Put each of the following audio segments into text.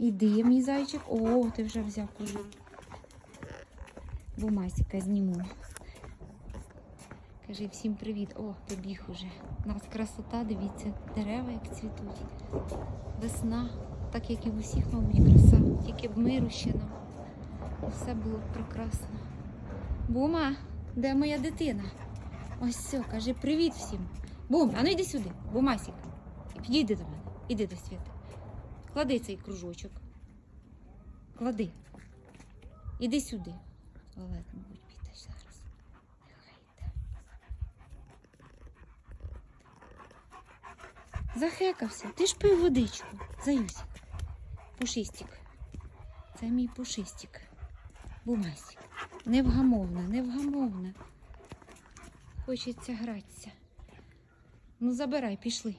Іди, мій зайчик. О, ти вже взяв кожух. Бумасіка зніму. Кажи всім привіт. О, побіг уже. У нас красота, дивіться, дерева як цвітуть. Весна, так як і в усіх, мабуть, краса. Тільки б миру ще нам. Все було б прекрасно. Бума, де моя дитина? Ось все, кажи привіт всім. Бум, а ну йди сюди, бумасік. Підійди до мене, іди до світи. Клади цей кружочок. Клади. Іди сюди. Туалет, мабуть, підеш зараз. Нехай йде. Захекався. Ти ж пив водичку. Заюсік. Пушистик. Це мій пушистик. Бумасік. Невгамовна, невгамовна. Хочеться гратися. Ну, забирай, пішли.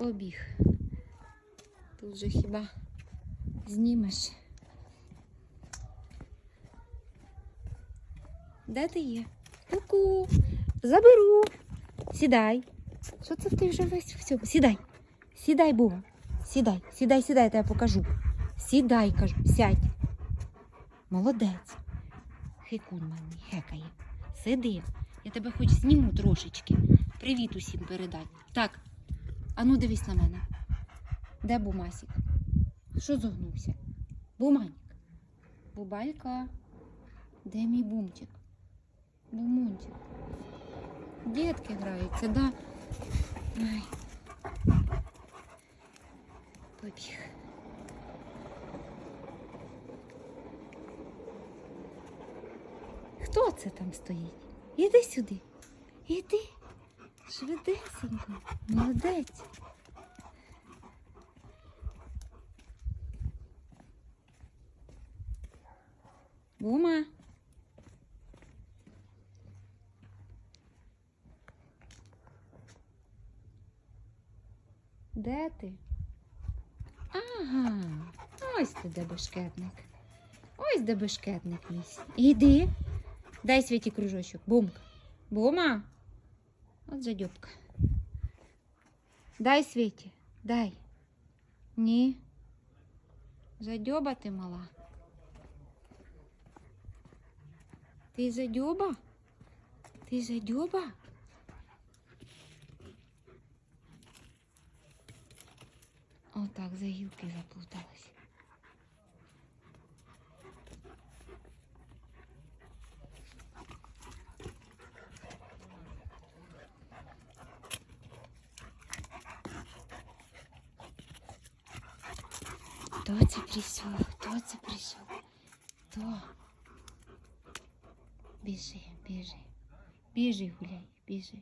Побіг. Тут же хіба знімеш. Де ти є? Ку-ку. Заберу. Сідай. Що це ти вже весь в цьому? Сідай. Сідай, Буга. Сідай, сідай, сідай, я тебе покажу. Сідай, кажу, сядь. Молодець. Хикун мене, хекає. Сиди. Я тебе хоч зніму трошечки. Привіт усім передай. Так, ану дивись на мене. Де бумасік? Що зогнувся? Буманік. Бубалька. Де мій бумчик? Бумунчик. Дітки граються, да? Ай. Побіг. Хто це там стоїть? Іди сюди. Іди. Швидесенько. Молодець. Бума. Де ти? Ага, ось ти де бешкетник. Ось де бешкетник мій. Іди. Дай світі кружочок. Бумка. Бума. От задюбка. Дай світі. Дай. Ні. Задьоба ти мала. Ти задьоба? Ти задьоба? Отак за гілки заплуталась. Хто це прийшов? Хто це прийшов? Хто? Біжи, біжи. Біжи, гуляй, біжи.